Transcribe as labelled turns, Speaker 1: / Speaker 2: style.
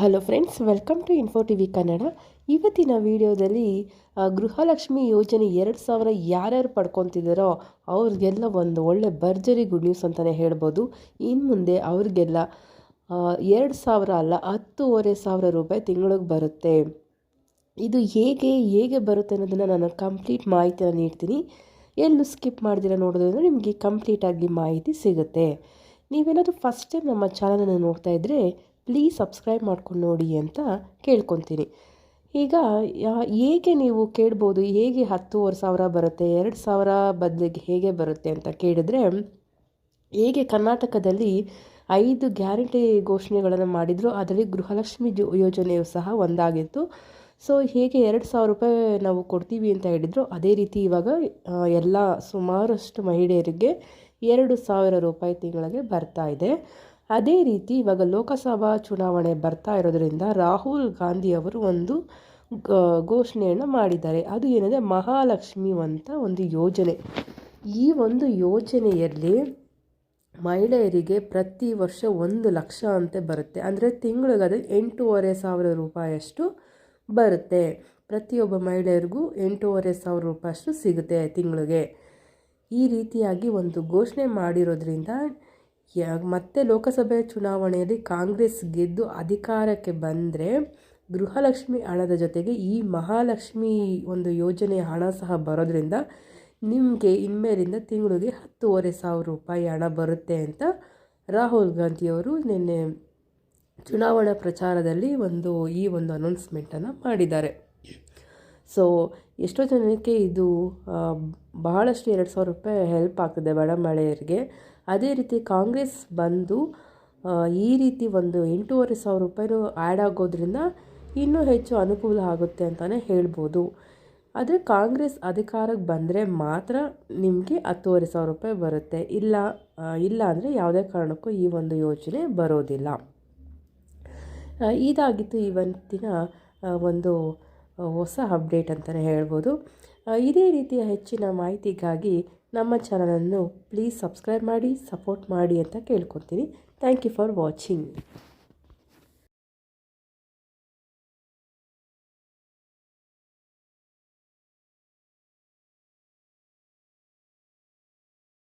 Speaker 1: Hello friends welcome to info T V Kannada ಇವತ್ತಿನ ವಿಡಿಯೋದಲ್ಲಿ ಗೃಹಲಕ್ಷ್ಮಿ ಯೋಜನೆ ಎರಡು ಸಾವಿರ ಯಾರ್ಯಾರು ಪಡ್ಕೊತಿದ್ದಾರೋ ಅವ್ರಿಗೆಲ್ಲ ಒಂದು ಒಳ್ಳೆ ಭರ್ಜರಿ ಗುಡ್ ನ್ಯೂಸ್ ಅಂತಲೇ ಹೇಳ್ಬೋದು. ಇನ್ನು ಮುಂದೆ ಅವ್ರಿಗೆಲ್ಲ ಎರಡು ಸಾವಿರ ಅಲ್ಲ, ಹತ್ತೂವರೆ ಸಾವಿರ ರೂಪಾಯಿ ತಿಂಗಳಿಗೆ ಬರುತ್ತೆ. ಇದು ಹೇಗೆ ಹೇಗೆ ಬರುತ್ತೆ ಅನ್ನೋದನ್ನು ನಾನು ಕಂಪ್ಲೀಟ್ ಮಾಹಿತಿನ ನೀಡ್ತೀನಿ. ಎಲ್ಲೂ ಸ್ಕಿಪ್ ಮಾಡ್ದಿರ ನೋಡೋದ್ರಿಂದ ನಿಮಗೆ ಕಂಪ್ಲೀಟಾಗಿ ಮಾಹಿತಿ ಸಿಗುತ್ತೆ. ನೀವೇನಾದರೂ ಫಸ್ಟ್ ಟೈಮ್ ನಮ್ಮ ಚಾನಲನ್ನು ನೋಡ್ತಾ ಇದ್ದರೆ ಪ್ಲೀಸ್ ಸಬ್ಸ್ಕ್ರೈಬ್ ಮಾಡ್ಕೊಂಡು ನೋಡಿ ಅಂತ ಕೇಳ್ಕೊತೀನಿ. ಈಗ ಹೇಗೆ ನೀವು ಕೇಳ್ಬೋದು, ಹೇಗೆ ಹತ್ತೂವರೆ ಸಾವಿರ ಬರುತ್ತೆ, ಎರಡು ಸಾವಿರ ಬದಲಿಗೆ ಹೇಗೆ ಬರುತ್ತೆ ಅಂತ ಕೇಳಿದ್ರೆ, ಹೇಗೆ ಕರ್ನಾಟಕದಲ್ಲಿ ಐದು ಗ್ಯಾರಂಟಿ ಘೋಷಣೆಗಳನ್ನು ಮಾಡಿದ್ರು, ಅದರಲ್ಲಿ ಗೃಹಲಕ್ಷ್ಮಿ ಯೋಜನೆಯು ಸಹ ಒಂದಾಗಿತ್ತು. ಸೊ, ಹೇಗೆ ಎರಡು ಸಾವಿರ ರೂಪಾಯಿ ನಾವು ಕೊಡ್ತೀವಿ ಅಂತ ಹೇಳಿದ್ರು, ಅದೇ ರೀತಿ ಇವಾಗ ಎಲ್ಲ ಸುಮಾರಷ್ಟು ಮಹಿಳೆಯರಿಗೆ ಎರಡು ಸಾವಿರ ರೂಪಾಯಿ ತಿಂಗಳಿಗೆ ಬರ್ತಾ ಇದೆ. ಅದೇ ರೀತಿ ಇವಾಗ ಲೋಕಸಭಾ ಚುನಾವಣೆ ಬರ್ತಾ ಇರೋದರಿಂದ ರಾಹುಲ್ ಗಾಂಧಿ ಅವರು ಒಂದು ಘೋಷಣೆಯನ್ನು ಮಾಡಿದ್ದಾರೆ. ಅದು ಏನಂದರೆ ಮಹಾಲಕ್ಷ್ಮಿ ಅಂತ ಒಂದು ಯೋಜನೆ. ಈ ಒಂದು ಯೋಜನೆಯಲ್ಲಿ ಮಹಿಳೆಯರಿಗೆ ಪ್ರತಿ ವರ್ಷ ಒಂದು ಲಕ್ಷ ಅಂತ ಬರುತ್ತೆ. ಅಂದರೆ ತಿಂಗಳಿಗೆ ಅದು ಎಂಟೂವರೆ ಸಾವಿರ ರೂಪಾಯಿಯಷ್ಟು ಬರುತ್ತೆ. ಪ್ರತಿಯೊಬ್ಬ ಮಹಿಳೆಯರಿಗೂ ಎಂಟೂವರೆ ಸಾವಿರ ರೂಪಾಯಿಯಷ್ಟು ಸಿಗುತ್ತೆ ತಿಂಗಳಿಗೆ. ಈ ರೀತಿಯಾಗಿ ಒಂದು ಘೋಷಣೆ ಮಾಡಿರೋದ್ರಿಂದ ಮತ್ತೆ ಲೋಕಸಭೆ ಚುನಾವಣೆಯಲ್ಲಿ ಕಾಂಗ್ರೆಸ್ ಗೆದ್ದು ಅಧಿಕಾರಕ್ಕೆ ಬಂದರೆ ಗೃಹಲಕ್ಷ್ಮಿ ಹಣದ ಜೊತೆಗೆ ಈ ಮಹಾಲಕ್ಷ್ಮಿ ಒಂದು ಯೋಜನೆಯ ಹಣ ಸಹ ಬರೋದ್ರಿಂದ ನಿಮಗೆ ಇನ್ಮೇಲಿಂದ ತಿಂಗಳಿಗೆ ಹತ್ತೂವರೆ ಸಾವಿರ ರೂಪಾಯಿ ಹಣ ಬರುತ್ತೆ ಅಂತ ರಾಹುಲ್ ಗಾಂಧಿಯವರು ನಿನ್ನೆ ಚುನಾವಣಾ ಪ್ರಚಾರದಲ್ಲಿ ಒಂದು ಈ ಒಂದು ಅನೌನ್ಸ್ಮೆಂಟನ್ನು ಮಾಡಿದ್ದಾರೆ. ಸೊ ಎಷ್ಟೋ ಜನಕ್ಕೆ ಇದು ಬಹಳಷ್ಟು ಎರಡು ಸಾವಿರ ರೂಪಾಯಿ ಹೆಲ್ಪ್ ಆಗ್ತದೆ ಬಡ ಮಹಿಳೆಯರಿಗೆ. ಅದೇ ರೀತಿ ಕಾಂಗ್ರೆಸ್ ಬಂದು ಈ ರೀತಿ ಒಂದು ಎಂಟೂವರೆ ಸಾವಿರ ರೂಪಾಯಿನೂ ಆ್ಯಡ್ ಆಗೋದ್ರಿಂದ ಇನ್ನೂ ಹೆಚ್ಚು ಅನುಕೂಲ ಆಗುತ್ತೆ ಅಂತಲೇ ಹೇಳ್ಬೋದು. ಆದರೆ ಕಾಂಗ್ರೆಸ್ ಅಧಿಕಾರಕ್ಕೆ ಬಂದರೆ ಮಾತ್ರ ನಿಮಗೆ ಹತ್ತುವರೆ ಸಾವಿರ ರೂಪಾಯಿ ಬರುತ್ತೆ. ಇಲ್ಲ ಇಲ್ಲ ಅಂದರೆ ಯಾವುದೇ ಕಾರಣಕ್ಕೂ ಈ ಒಂದು ಯೋಜನೆ ಬರೋದಿಲ್ಲ. ಇದಾಗಿತ್ತು ಇವತ್ತಿನ ಒಂದು ಹೊಸ ಅಪ್ಡೇಟ್ ಅಂತಲೇ ಹೇಳ್ಬೋದು. ಇದೇ ರೀತಿಯ ಹೆಚ್ಚಿನ ಮಾಹಿತಿಗಾಗಿ ನಮ್ಮ ಚಾನಲನ್ನು ಪ್ಲೀಸ್ ಸಬ್ಸ್ಕ್ರೈಬ್ ಮಾಡಿ, ಸಪೋರ್ಟ್ ಮಾಡಿ ಅಂತ ಕೇಳ್ಕೊತೀನಿ. Thank you for watching.